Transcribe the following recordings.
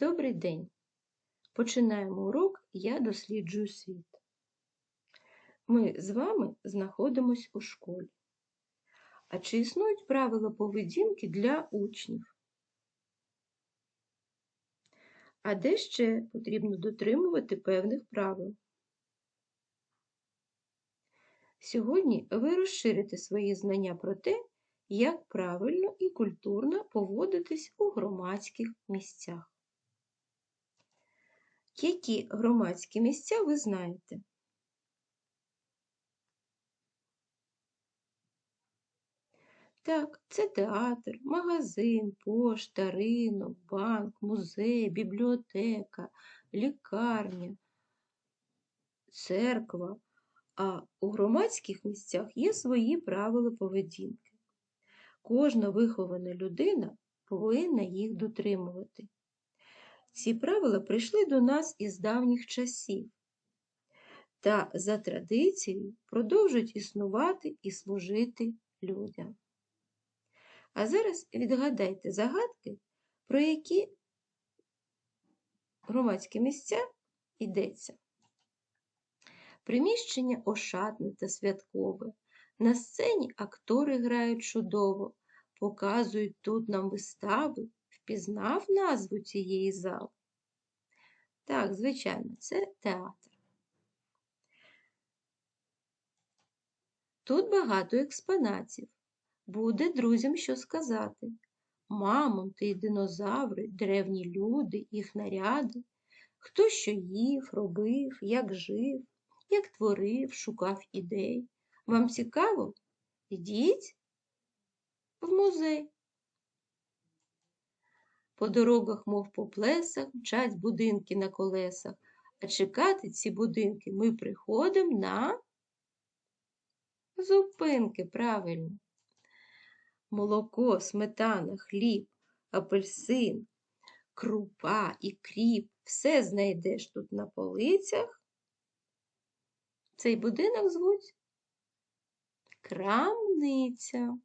Добрий день! Починаємо урок Я досліджую світ. Ми з вами знаходимось у школі. А чи існують правила поведінки для учнів? А де ще потрібно дотримувати певних правил? Сьогодні ви розширите свої знання про те, як правильно і культурно поводитись у громадських місцях. Які громадські місця ви знаєте? Так, це театр, магазин, пошта, ринок, банк, музей, бібліотека, лікарня, церква. А у громадських місцях є свої правила поведінки. Кожна вихована людина повинна їх дотримувати. Ці правила прийшли до нас із давніх часів та за традицією продовжують існувати і служити людям. А зараз відгадайте загадки, про які громадські місця йдеться. Приміщення ошатне та святкове. На сцені актори грають чудово, показують тут нам вистави, впізнав назву цієї зали? Так, звичайно, це театр. Тут багато експонатів. Буде друзям що сказати. Мамонти динозаври, древні люди, їх наряди, хто що їв, робив, як жив, як творив, шукав ідей. Вам цікаво? Йдіть в музей. По дорогах, мов по плесах, мчать будинки на колесах, а чекати ці будинки ми приходимо на зупинки, правильно. Молоко, сметана, хліб, апельсин, крупа і кріп все знайдеш тут на полицях. Цей будинок звуть крамниця.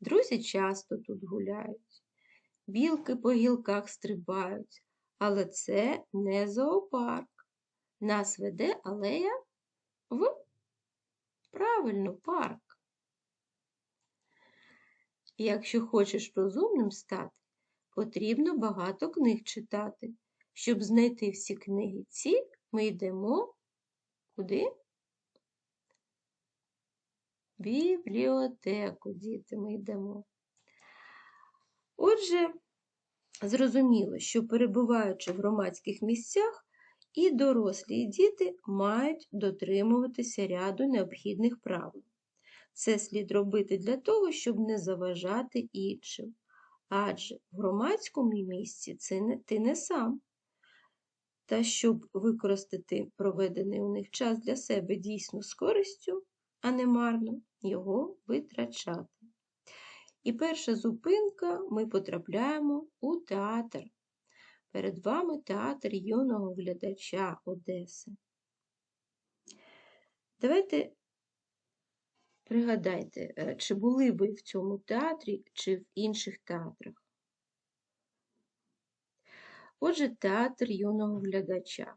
Друзі часто тут гуляють, білки по гілках стрибають, але це не зоопарк. Нас веде алея в правильно парк. Якщо хочеш розумним стати, потрібно багато книг читати. Щоб знайти всі книги ці, ми йдемо куди? Бібліотеку, діти, ми йдемо. Отже, зрозуміло, що перебуваючи в громадських місцях, і дорослі і діти мають дотримуватися ряду необхідних правил. Це слід робити для того, щоб не заважати іншим. Адже в громадському місці це не, ти не сам. Та щоб використати проведений у них час для себе дійсно з користю, а не марно, його витрачати. І перша зупинка ми потрапляємо у театр. Перед вами театр юного глядача Одеси. Давайте пригадайте, е, чи були ви в цьому театрі, чи в інших театрах. Отже, театр юного глядача.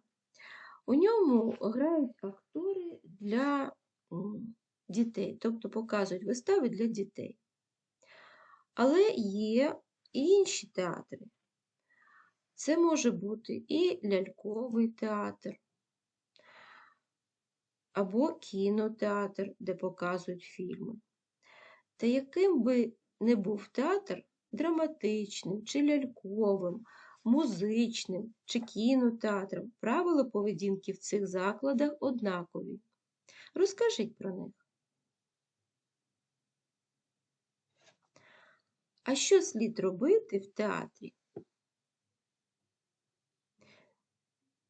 У ньому грають актори для дітей, тобто показують вистави для дітей. Але є і інші театри. Це може бути і ляльковий театр, або кінотеатр, де показують фільми. Та яким би не був театр драматичним, чи ляльковим, музичним чи кінотеатром, правила поведінки в цих закладах однакові. Розкажіть про них. А що слід робити в театрі?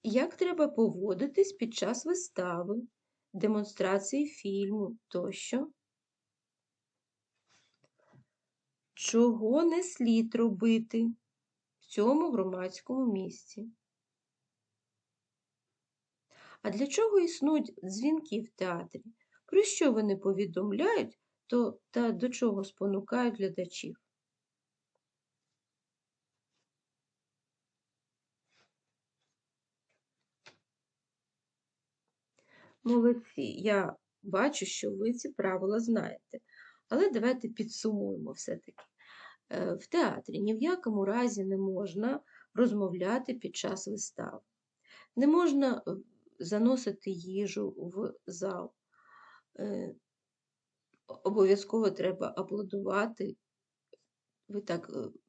Як треба поводитись під час вистави, демонстрації фільму тощо? Чого не слід робити в цьому громадському місці? А для чого існують дзвінки в театрі? Про що вони повідомляють то та до чого спонукають глядачів? Молодці, я бачу, що ви ці правила знаєте. Але давайте підсумуємо все-таки. Е, В театрі ні в якому разі не можна розмовляти під час вистави. Не можна е, заносити їжу в зал. Е, Обов'язково треба аплодувати. Ви так е,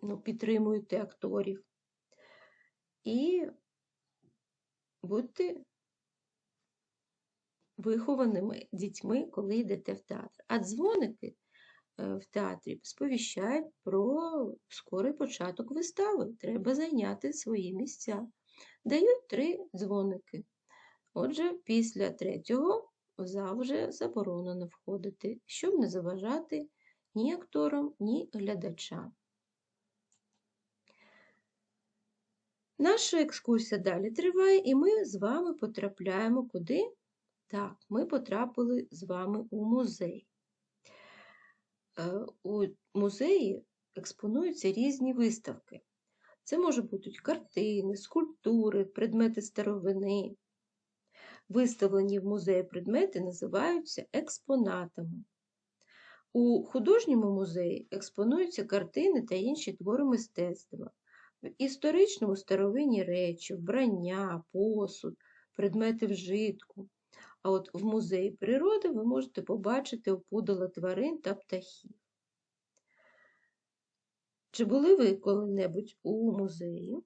ну, підтримуєте акторів. І будьте вихованими дітьми, коли йдете в театр. А дзвоники е, в театрі сповіщають про скорий початок вистави. Треба зайняти свої місця. Дають три дзвоники. Отже, після третього в зал вже заборонено входити, щоб не заважати ні акторам, ні глядачам. Наша екскурсія далі триває, і ми з вами потрапляємо куди? Так, ми потрапили з вами у музей. Е, У музеї експонуються різні виставки. Це можуть бути картини, скульптури, предмети старовини. Виставлені в музеї предмети називаються експонатами. У художньому музеї експонуються картини та інші твори мистецтва. В історичному старовинні речі, вбрання, посуд, предмети вжитку. А от в музеї природи ви можете побачити опудала тварин та птахів. Чи були ви коли-небудь у музеї?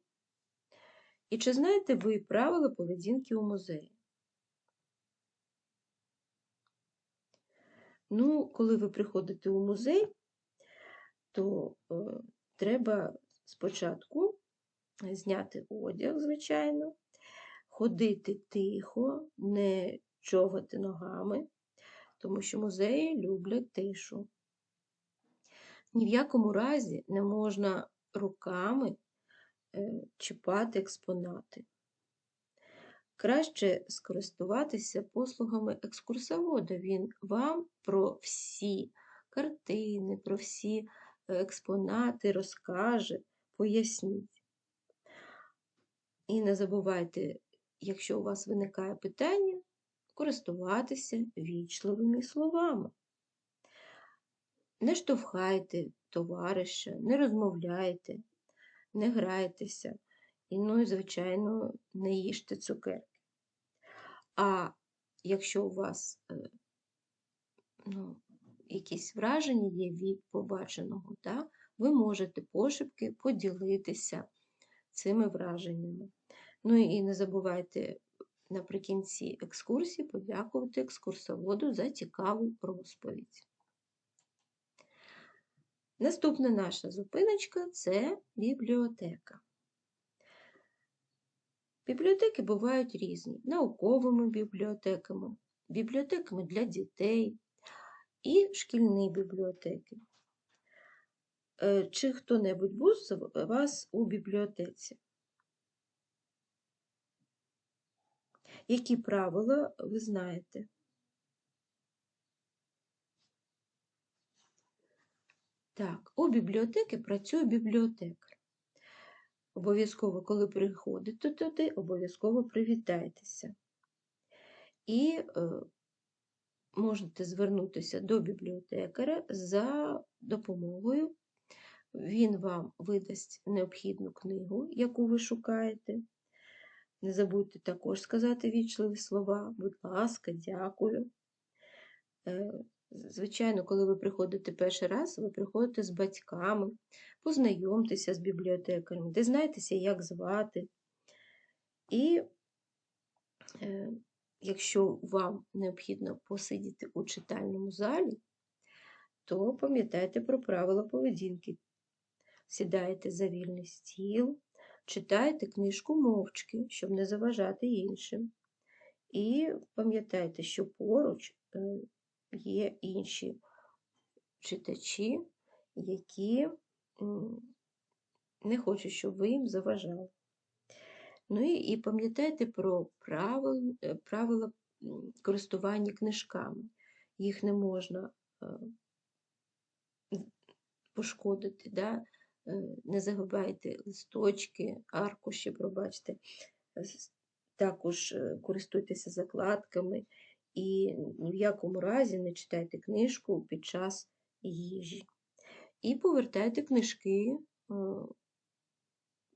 І чи знаєте ви правила поведінки у музеї? Ну, коли ви приходите у музей, то е, треба спочатку зняти одяг, звичайно, ходити тихо, не човгати ногами, тому що музеї люблять тишу. Ні в якому разі не можна руками е, чіпати експонати. Краще скористуватися послугами екскурсовода. Він вам про всі картини, про всі е, експонати розкаже, поясніть. І не забувайте, якщо у вас виникає питання, користуватися вічливими словами. Не штовхайте товариша, не розмовляйте, не грайтеся. І, ну, і, звичайно, не їжте цукерки. А якщо у вас е, ну, якісь враження є від побаченого, да, ви можете пошепки поділитися цими враженнями. Ну і не забувайте наприкінці екскурсії подякувати екскурсоводу за цікаву розповідь. Наступна наша зупиночка це бібліотека. Бібліотеки бувають різні: науковими бібліотеками, бібліотеками для дітей і шкільні бібліотеки. Е, чи хто-небудь був з вас у бібліотеці? Які правила ви знаєте? Так, у бібліотеки працює бібліотекар. Обов'язково, коли приходите туди, обов'язково привітайтеся. І е, можете звернутися до бібліотекаря за допомогою. Він вам видасть необхідну книгу, яку ви шукаєте. Не забудьте також сказати вічливі слова, будь ласка, дякую. Е, Звичайно, коли ви приходите перший раз, ви приходите з батьками, познайомтеся з бібліотекарем, дізнайтеся, як звати. І е, якщо вам необхідно посидіти у читальному залі, то пам'ятайте про правила поведінки. Сідаєте за вільний стіл, читайте книжку мовчки, щоб не заважати іншим. І пам'ятайте, що поруч е, є інші читачі, які не хочуть, щоб ви їм заважали. Ну і, і пам'ятайте про правила, правила користування книжками. Їх не можна е, пошкодити. Да? Е, Не загибайте листочки, аркуші, пробачте. Також е, користуйтеся закладками і ні в якому разі не читайте книжку під час їжі. І повертайте книжки е,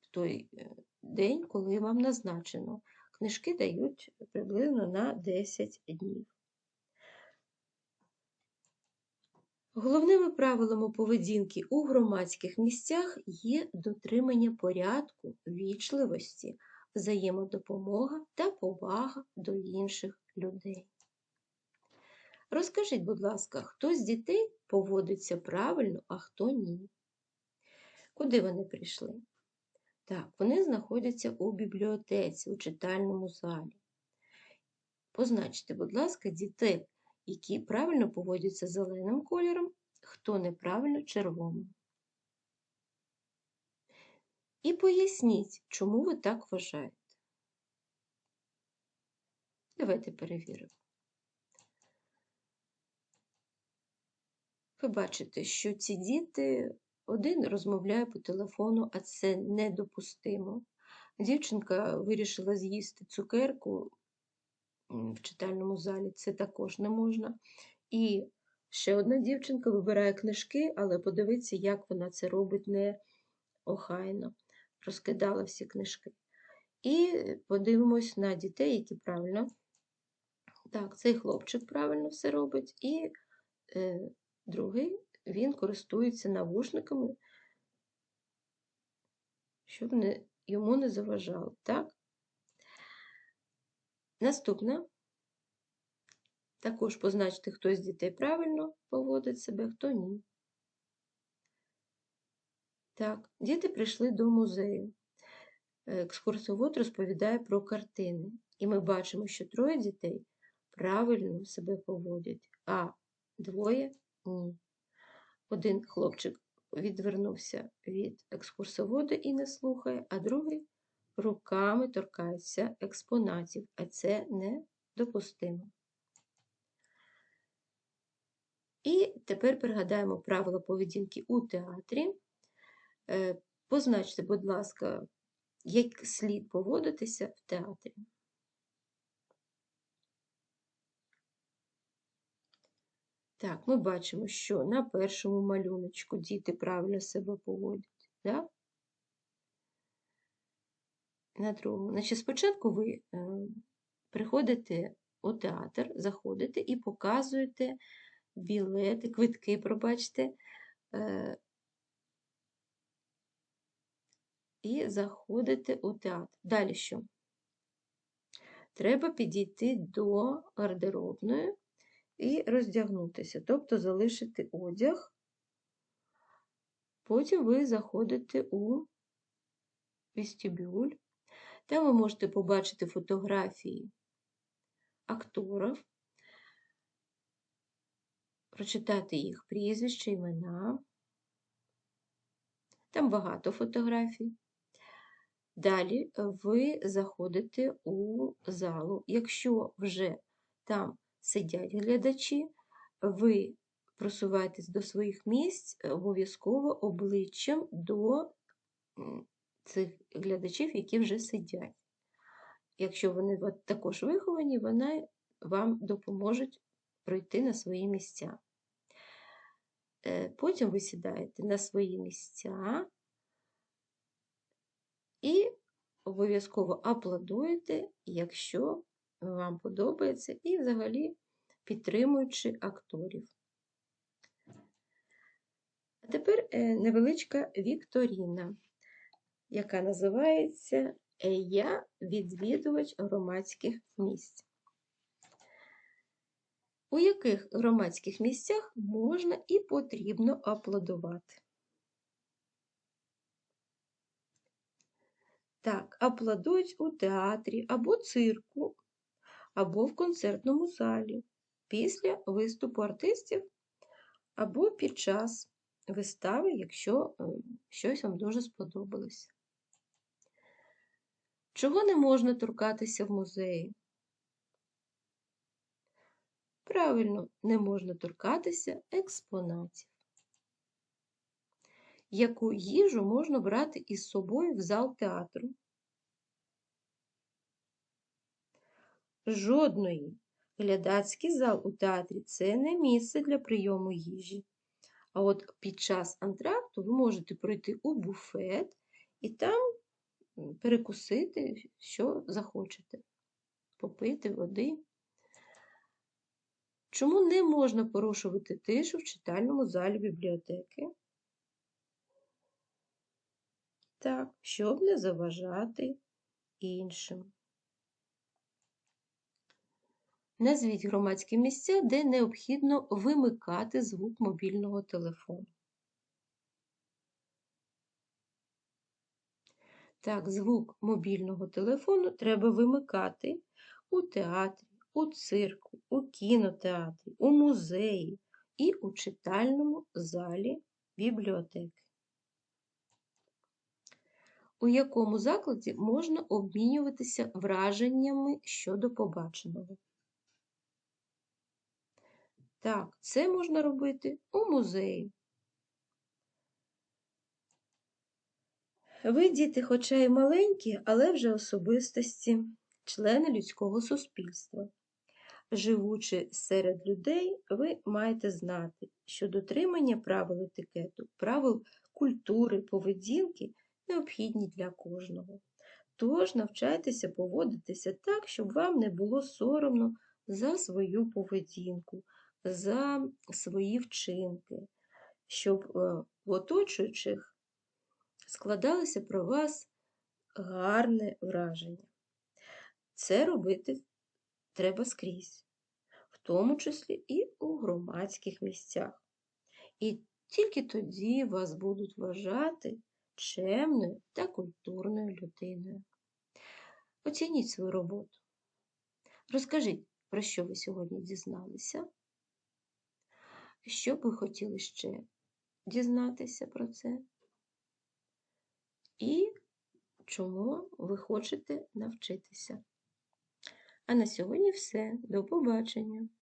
в той е, день, коли вам назначено. Книжки дають приблизно на 10 днів. Головними правилами поведінки у громадських місцях є дотримання порядку, вічливості, взаємодопомога та повага до інших людей. Розкажіть, будь ласка, хто з дітей поводиться правильно, а хто ні? Куди вони прийшли? Так, вони знаходяться у бібліотеці, у читальному залі. Позначте, будь ласка, дітей, які правильно поводяться зеленим кольором, хто неправильно червоним. І поясніть, чому ви так вважаєте. Давайте перевіримо. Ви бачите, що ці діти один розмовляє по телефону, а це недопустимо. Дівчинка вирішила з'їсти цукерку в читальному залі, це також не можна. І ще одна дівчинка вибирає книжки, але подивіться, як вона це робить неохайно. Розкидала всі книжки. І подивимось на дітей, які правильно. Так, цей хлопчик правильно все робить, і е, другий він користується навушниками, щоб не, йому не заважало. Так? Наступне. Також позначте, хто з дітей правильно поводить себе, хто ні. Так, діти прийшли до музею. Екскурсовод розповідає про картини. І ми бачимо, що троє дітей правильно себе поводять, а двоє ні. Один хлопчик відвернувся від екскурсовода і не слухає, а другий руками торкається експонатів, а це недопустимо. І тепер пригадаємо правила поведінки у театрі. Е, Позначте, будь ласка, як слід поводитися в театрі. Так, ми бачимо, що на першому малюночку діти правильно себе поводять. Да? На другому. Значить, спочатку ви е, приходите у театр, заходите і показуєте білети, квитки, пробачте, е, і заходите у театр. Далі що? Треба підійти до гардеробної і роздягнутися, тобто залишити одяг. Потім ви заходите у вестибюль. Там ви можете побачити фотографії акторів, прочитати їх прізвища, імена. Там багато фотографій. Далі ви заходите у залу. Якщо вже там сидять глядачі, ви просуваєтесь до своїх місць обов'язково обличчям до цих глядачів, які вже сидять. Якщо вони також виховані, вони вам допоможуть пройти на свої місця. Потім ви сідаєте на свої місця і обов'язково аплодуєте, якщо вам подобається, і взагалі підтримуючи акторів. А тепер невеличка Вікторіна, яка називається Я відвідувач громадських місць. У яких громадських місцях можна і потрібно аплодувати? Так, аплодують у театрі або цирку, або в концертному залі, після виступу артистів, або під час вистави, якщо щось вам дуже сподобалося. Чого не можна торкатися в музеї? Правильно, не можна торкатися експонатів. Яку їжу можна брати із собою в зал театру? Жодної. Глядацький зал у театрі це не місце для прийому їжі. А от під час антракту ви можете пройти у буфет і там перекусити, що захочете, попити води. Чому не можна порушувати тишу в читальному залі бібліотеки? Так, щоб не заважати іншим. Назвіть громадські місця, де необхідно вимикати звук мобільного телефону. Так, звук мобільного телефону треба вимикати у театрі, у цирку, у кінотеатрі, у музеї і у читальному залі бібліотеки. У якому закладі можна обмінюватися враженнями щодо побаченого? Так, це можна робити у музеї. Ви, діти, хоча й маленькі, але вже особистості, члени людського суспільства. Живучи серед людей, ви маєте знати, що дотримання правил етикету, правил культури, поведінки необхідні для кожного. Тож навчайтеся поводитися так, щоб вам не було соромно за свою поведінку, за свої вчинки, щоб в оточуючих складалося про вас гарне враження. Це робити треба скрізь, в тому числі і у громадських місцях. І тільки тоді вас будуть вважати чемною та культурною людиною. Оцініть свою роботу. Розкажіть, про що ви сьогодні дізналися? Що б ви хотіли ще дізнатися про це? І чому ви хочете навчитися? А на сьогодні все. До побачення!